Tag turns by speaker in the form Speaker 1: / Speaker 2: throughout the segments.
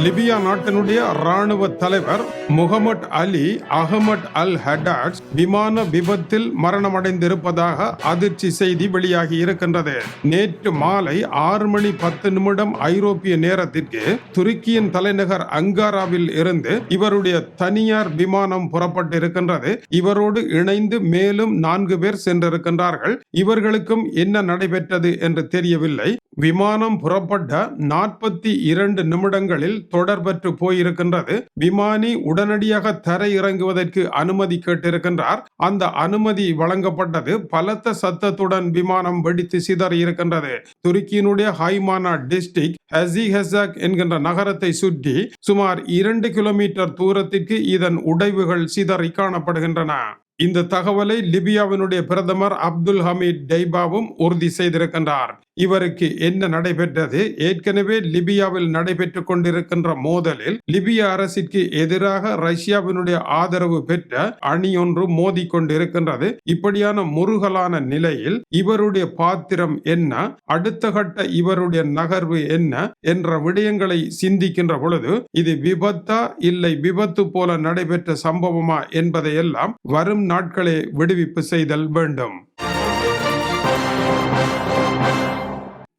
Speaker 1: Libya நாட்டினுடைய ராணுவ தலைவர் Mohammed Ali Ahmed al Haddad விமான விபத்தில் மரணமடைந்திருப்பதாக அதிர்ச்சி செய்தி வெளியாகி இருக்கின்றது. நேற்று மாலை ஆறு மணி பத்து நிமிடம் ஐரோப்பிய நேரத்திற்கு துருக்கியின் தலைநகர் அங்காராவில் இருந்து இவருடைய தனியார் விமானம் புறப்பட்டு இருக்கின்றது இவரோடு இணைந்து மேலும் நான்கு பேர் சென்றிருக்கின்றார்கள். இவர்களுக்கும் என்ன நடைபெற்றது என்று தெரியவில்லை. விமானம் புறப்பட்ட நாற்பத்தி இரண்டு நிமிடங்களில் தொடர்பற்று போயிருக்கின்றது. விமானி உடனடியாக தரை இறங்குவதற்கு அனுமதி கேட்டிருக்கின்றார். அந்த அனுமதி வழங்கப்பட்டது பலத்த சத்தத்துடன் விமானம் வெடித்து சிதறி இருக்கின்றது. துருக்கியினுடைய ஹைமானா டிஸ்ட்ரிக்ட் ஹசி ஹெசாக் என்கின்ற நகரத்தை சுற்றி சுமார் இரண்டு கிலோமீட்டர் தூரத்திற்கு இதன் உடைவுகள் சிதறி காணப்படுகின்றன. இந்த தகவலை லிபியாவினுடைய பிரதமர் அப்துல் ஹமீத் டைபாவும் உறுதி செய்திருக்கின்றார். இவருக்கு என்ன நடைபெற்றது? ஏற்கனவே லிபியாவில் நடைபெற்றுக் கொண்டிருக்கின்ற மோதலில் லிபிய அரசிற்கு எதிராக ரஷ்யாவினுடைய ஆதரவு பெற்ற அணி ஒன்று மோதி கொண்டிருக்கின்றது. இப்படியான முருகலான நிலையில் இவருடைய பாத்திரம் என்ன? அடுத்த கட்ட இவருடைய நகர்வு என்ன? என்ற விடயங்களை சிந்திக்கின்ற பொழுது இது விபத்தா இல்லை விபத்து போல நடைபெற்ற சம்பவமா என்பதையெல்லாம் வரும் நாட்களே விடுவிப்பு செய்தல் வேண்டும்.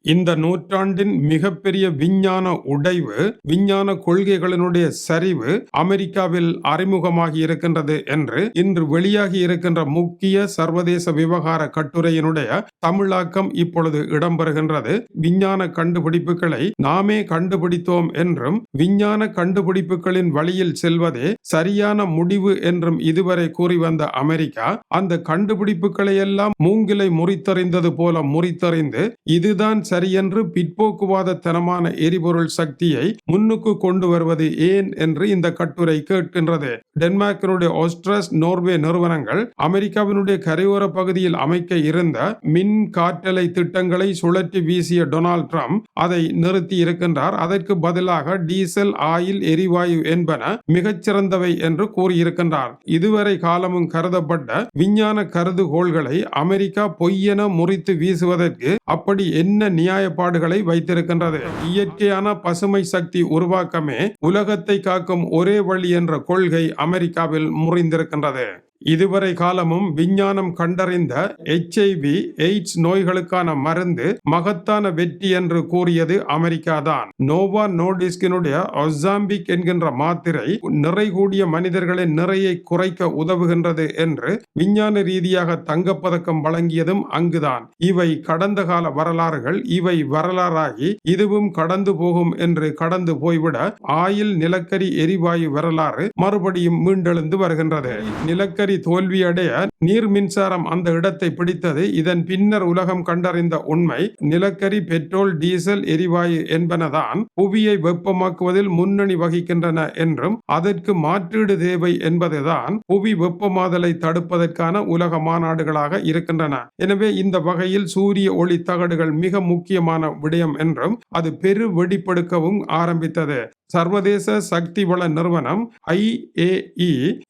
Speaker 1: இந்த நூற்றாண்டின் மிகப்பெரிய விஞ்ஞான உடைவு விஞ்ஞான கொள்கைகளினுடைய சரிவு அமெரிக்காவில் அறிமுகமாகி இருக்கின்றது என்று இன்று வெளியாகி இருக்கின்ற முக்கிய சர்வதேச விவகார கட்டுரையினுடைய தமிழாக்கம் இப்பொழுது இடம்பெறுகின்றது. விஞ்ஞான கண்டுபிடிப்புகளை நாமே கண்டுபிடித்தோம் என்றும் விஞ்ஞான கண்டுபிடிப்புகளின் வழியில் செல்வதே சரியான முடிவு என்றும் இதுவரை கூறி வந்த அமெரிக்கா அந்த கண்டுபிடிப்புகளை எல்லாம் மூங்கிலை முறித்தறிந்தது போல முறித்தறிந்து இதுதான் சரியென்று பிற்போக்குவாதத்தனமான எரிபொருள் சக்தியை முன்னுக்கு கொண்டு வருவது ஏன் என்று இந்த கட்டுரை கேட்கின்றது. டென்மார்க்கினுடைய ஆஸ்ட்ரஸ் நோர்வே நிறுவனங்கள் அமெரிக்காவினுடைய கரையோர பகுதியில் அமைக்க இருந்த மின் காற்றலை திட்டங்களை சுழற்றி வீசிய டொனால்ட் ட்ரம்ப் அதை நிறுத்தி இருக்கின்றார். அதற்கு பதிலாக டீசல் ஆயில் எரிவாயு என்பன மிகச்சிறந்தவை என்று கூறியிருக்கின்றார். இதுவரை காலமும் கருதப்பட்ட விஞ்ஞான கருதுகோள்களை அமெரிக்கா பொய்யென முறித்து வீசுவதற்கு அப்படி என்ன நியாயப்பாடுகளை வைத்திருக்கின்றது. இயற்கையான பசுமை சக்தி உருவாக்கமே உலகத்தை காக்கும் ஒரே வழி என்ற கொள்கை அமெரிக்காவில் முறிந்திருக்கின்றது. இதுவரை காலமும் விஞ்ஞானம் கண்டறிந்த எச்ஐவி எய்ட்ஸ் நோய்களுக்கான மருந்து மகத்தான வெற்றி என்று கூறியது அமெரிக்கா தான் நோவா நோடிஸ்கினுடைய ஒசாம்பிக் என்கின்ற மாத்திரை நிறை கூடிய மனிதர்களின் நிறையை குறைக்க உதவுகின்றது என்று விஞ்ஞான ரீதியாக தங்கப்பதக்கம் வழங்கியதும் அங்குதான். இவை கடந்த கால வரலாறுகள் இவை வரலாறாகி இதுவும் கடந்து போகும் என்று கடந்து போய்விட ஆயில் நிலக்கரி எரிவாயு வரலாறு மறுபடியும் மீண்டெழுந்து வருகின்றது. நிலக்கரி தோல்வியடைய நீர் மின்சாரம் அந்த இடத்தை பிடித்தது. இதன் பின்னர் உலகம் கண்டறிந்த உண்மை நிலக்கரி பெட்ரோல் டீசல் எரிவாயு என்பனதான் புவியை வெப்பமாக்குவதில் முன்னணி வகிக்கின்றன என்றும் அதற்கு மாற்றீடு தேவை என்பதுதான் புவி வெப்பமாதலை தடுப்பதற்கான உலக மாநாடுகளாக இருக்கின்றன. எனவே இந்த வகையில் சூரிய ஒளி தகடுகள் மிக முக்கியமான விடயம் என்றும் அது பெரு வெடிப்பெடுக்கவும் ஆரம்பித்தது. சர்வதேச சக்தி வள நிறுவனம் ஐஏஇ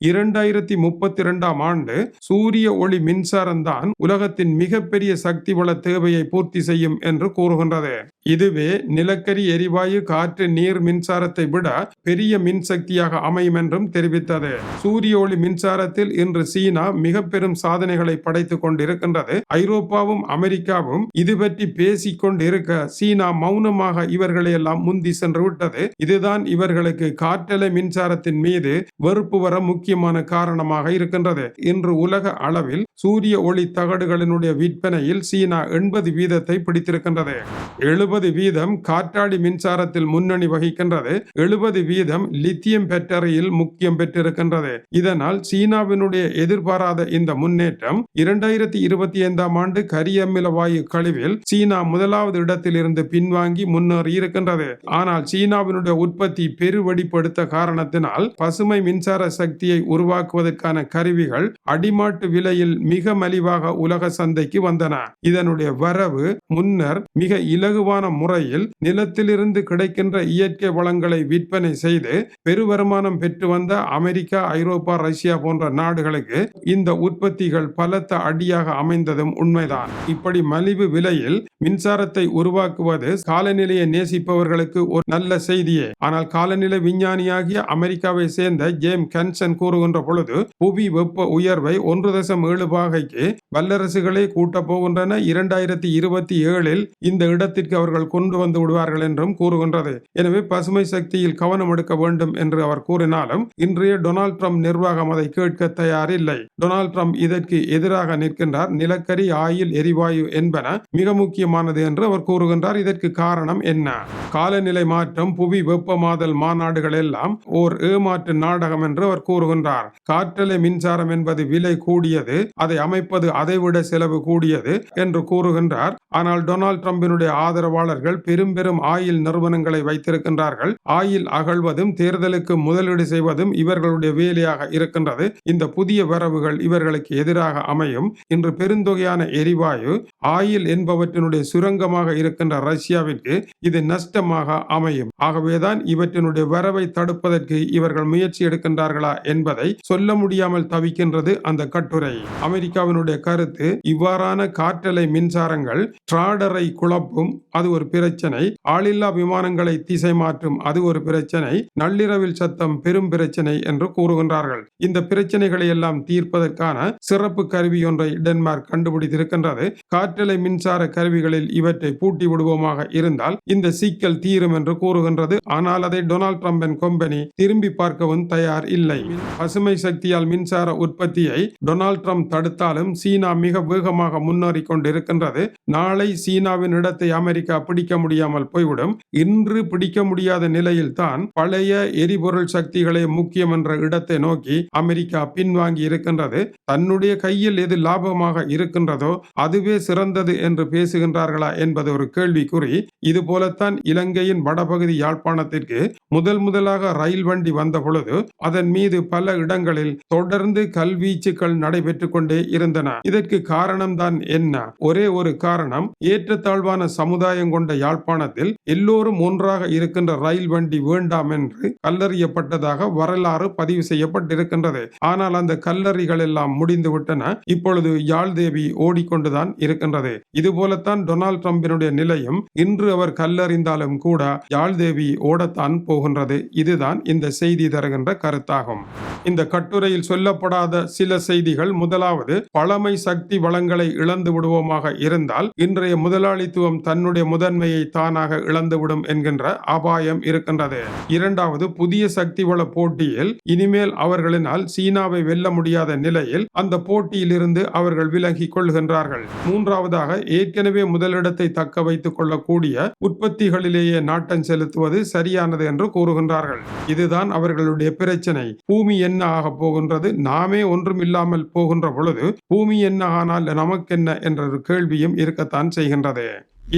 Speaker 1: இரண்டாயிரத்தி முப்பத்தி இரண்டாம் ஆண்டு சூரிய ஒளி மின்சாரம் தான் உலகத்தின் மிகப்பெரிய சக்தி வள தேவையை பூர்த்தி செய்யும் என்று கூறுகின்றது. இதுவே நிலக்கரி எரிவாயு காற்று நீர் மின்சாரத்தை விட பெரிய மின்சக்தியாக அமையும் என்றும் தெரிவித்தது. சூரிய ஒளி மின்சாரத்தில் இன்று சீனா மிக பெரும் சாதனைகளை படைத்துக் கொண்டிருக்கின்றது. ஐரோப்பாவும் அமெரிக்காவும் இது பற்றி பேசிக் கொண்டிருக்க சீனா மௌனமாக இவர்களை எல்லாம் முந்தி சென்று விட்டது. இதுதான் இவர்களுக்கு காற்றலை மின்சாரத்தின் மீது வெறுப்பு வர முக்கியமான காரணமாக இருக்கின்றது. இன்று உலக அளவில் சூரிய ஒளி தகடுகளினுடைய விற்பனையில் சீனா எண்பது வீதத்தை பிடித்திருக்கின்றது. எழுபது வீதம் காற்றாடி மின்சாரத்தில் முன்னணி வகிக்கின்றது. எழுபது வீதம் லித்தியம் பேட்டரியில் முக்கியம் பெற்றிருக்கின்றது. இதனால் சீனாவினுடைய எதிர்பாராத இந்த முன்னேற்றம் இரண்டாயிரத்தி இருபத்தி ஐந்தாம் ஆண்டு கரியமில வாயு கழிவில் சீனா முதலாவது இடத்தில் இருந்து பின்வாங்கி முன்னேறி இருக்கின்றது. ஆனால் சீனாவினுடைய உற்பத்தி பெருவடிப்படுத்த காரணத்தினால் பசுமை மின்சார சக்தியை உருவாக்குவதற்கான கருவிகள் அடிமாட்டு விலையில் மிக மலிவாக உலக சந்தைக்கு வந்தன. இதனுடைய வரவு முன்னர் மிக இலகுவான முறையான முறையில் நிலத்திலிருந்து கிடைக்கின்ற இயற்கை வளங்களை விற்பனை செய்து பெருவருமானம் பெற்று வந்த அமெரிக்கா ஐரோப்பா ரஷ்யா போன்ற நாடுகளுக்கு இந்த உற்பத்திகள் பலத்த அடியாக அமைந்ததும் உண்மைதான். இப்படி மலிவு விலையில் மின்சாரத்தை உருவாக்குவது காலநிலையை நேசிப்பவர்களுக்கு ஒரு நல்ல செய்தியே. ஆனால் காலநிலை விஞ்ஞானியாகிய அமெரிக்காவை சேர்ந்த ஜேம் கன்சன் கூறுகின்ற பொழுது புவி வெப்ப உயர்வை ஒன்று தசம் ஏழு பாகைக்கு வல்லரசுகளே கூட்டப் போகின்றன. இரண்டாயிரத்தி இருபத்தி ஏழில் இந்த இடத்திற்கு அவர்கள் கொண்டு வந்து விடுவார்கள் என்றும் கூறுகின்றது. எனவே பசுமை சக்தியில் கவனம் எடுக்க வேண்டும் என்று அவர் கூறினாலும் இன்றைய டொனால்ட் ட்ரம்ப் நிர்வாகம் அதை கேட்க தயாரில்லை. டொனால்ட் ட்ரம்ப் இதற்கு எதிராக நிற்கின்றார். நிலக்கரி ஆயில் எரிவாயு என்பன மிக முக்கியமானது என்று அவர் கூறுகின்றார். இதற்கு காரணம் என்ன? காலநிலை மாற்றம் புவி வெப்பமாதல் மாநாடுகள் எல்லாம் ஓர் ஏமாற்று நாடகம் என்று அவர் கூறுகின்றார். காற்றலை மின்சாரம் என்பது விலை கூடியது அதை அமைப்பது அதைவிட செலவு கூடியது என்று கூறுகின்றார். ஆனால் டொனால்ட் ட்ரம்பினுடைய ஆதரவாளர்கள் பெரும் பெரும் ஆயில் நிறுவனங்களை வைத்திருக்கின்றார்கள். ஆயில் அகழ்வதும் தேர்தலுக்கு முதலீடு செய்வதும் இவர்களுடைய வேலையாக இருக்கின்றது. இந்த புதிய வரவுகள் இவர்களுக்கு எதிராக அமையும். இன்று பெருந்தொகையான எரிவாயு ஆயில் என்பவற்றினுடைய சுரங்கமாக இருக்கின்ற ரஷ்யாவிற்கு இது நஷ்டமாக அமையும். ஆகவேதான் இவற்றினுடைய வரவை தடுப்பதற்கு இவர்கள் முயற்சி எடுக்கின்றார்களா என்பதை சொல்ல முடியாமல் தவிக்கின்றது அந்த கட்டுரை. அமெரிக்காவினுடைய கருத்து இவ்வாறான காற்றலை மின்சாரங்கள் ட்ராடரை குழப்பும் அது ஒரு பிரச்சனை. ஆளில்லா விமானங்களை திசை மாற்றும் அது ஒரு பிரச்சனை. நள்ளிரவில் சத்தம் பெரும் பிரச்சனை என்று கூறுகின்றார்கள். இந்த பிரச்சனைகளை எல்லாம் தீர்ப்பதற்கான சிறப்பு கருவி ஒன்றை டென்மார்க் கண்டுபிடித்திருக்கின்றது. கட்டளை மின்சார கருவிகளில் இவற்றை பூட்டி விடுவோமாக இருந்தால் இந்த சிக்கல் தீரும் என்று கூறுகின்றது. ஆனால் அதை டொனால்ட் ட்ரம்பின் கம்பெனி திரும்பி பார்க்கவும் தயார் இல்லை. பசுமை சக்தியால் மின்சார உற்பத்தியை டொனால்ட் ட்ரம்ப் தடுத்தாலும் சீனா மிக வேகமாக முன்னேறி கொண்டிருக்கின்றது. நாளை சீனாவின் இடத்தை அமெரிக்கா பிடிக்க முடியாமல் போய்விடும். இன்று பிடிக்க முடியாத நிலையில் தான் பழைய எரிபொருள் சக்திகளே முக்கியம் என்ற இடத்தை நோக்கி அமெரிக்கா பின்வாங்கி இருக்கின்றது. தன்னுடைய கையில் எது லாபமாக இருக்கின்றதோ அதுவே சிறந்த சிறந்தது என்று பேசுகின்றார்களா என்பது ஒரு கேள்விக்குறி. இது போலத்தான் இலங்கையின் வடபகுதி யாழ்ப்பாணத்திற்கு முதல் முதலாக ரயில் வண்டி வந்த பொழுது அதன் மீது பல இடங்களில் தொடர்ந்து கல்வீச்சுக்கள் நடைபெற்றுக் கொண்டே இருந்தன. இதற்கு காரணம்தான் என்ன? ஒரே ஒரு காரணம் ஏற்றத்தாழ்வான சமுதாயம் கொண்ட யாழ்ப்பாணத்தில் எல்லோரும் ஒன்றாக இருக்கின்ற ரயில் வண்டி வேண்டாம் என்று கல்லறியப்பட்டதாக வரலாறு பதிவு செய்யப்பட்டிருக்கின்றது. ஆனால் அந்த கல்லறிகள் எல்லாம் முடிந்து விட்டன இப்பொழுது யாழ் தேவி ஓடிக்கொண்டுதான் இருக்கின்றது இதுபோலத்தான் டொனால்ட் ட்ரம்பினுடைய நிலையும் இன்று அவர் கல்லறிந்தாலும் கூட யாழ் தேவி ஓடத்தான் போகின்றது. இதுதான் இந்த செய்தி தருகின்ற கருத்தாகும். இந்த கட்டுரையில் சொல்லப்படாத சில செய்திகள் முதலாவது பழமை சக்தி வளங்களை இழந்து விடுவோமாக இருந்தால் இன்றைய முதலாளித்துவம் தன்னுடைய முதன்மையை தானாக இழந்துவிடும் என்கின்ற அபாயம் இருக்கின்றது. இரண்டாவது புதிய சக்தி வள போட்டியில் இனிமேல் அவர்களினால் சீனாவை வெல்ல முடியாத நிலையில் அந்த போட்டியிலிருந்து அவர்கள் விலகி கொள்கின்றார்கள். மூன்றாவதாக ஏற்கனவே முதலிடத்தை தக்க வைத்துக் கொள்ளக்கூடிய உற்பத்திகளிலேயே நாட்டம் செலுத்துவது சரியானது என்று கூறுகின்றார்கள். இதுதான் அவர்களுடைய பிரச்சனை. பூமி என்ன ஆக போகின்றது? நாமே ஒன்றும் இல்லாமல் போகின்ற பொழுது பூமி என்ன ஆனால் நமக்கென்ன என்ற ஒரு கேள்வியும் இருக்கத்தான் செய்கின்றது.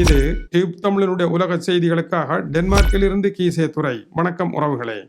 Speaker 1: இது டியூப் தமிழனுடைய உலக செய்திகளுக்காக டென்மார்க்கிலிருந்து கீசே துறை வணக்கம் உறவுகளே.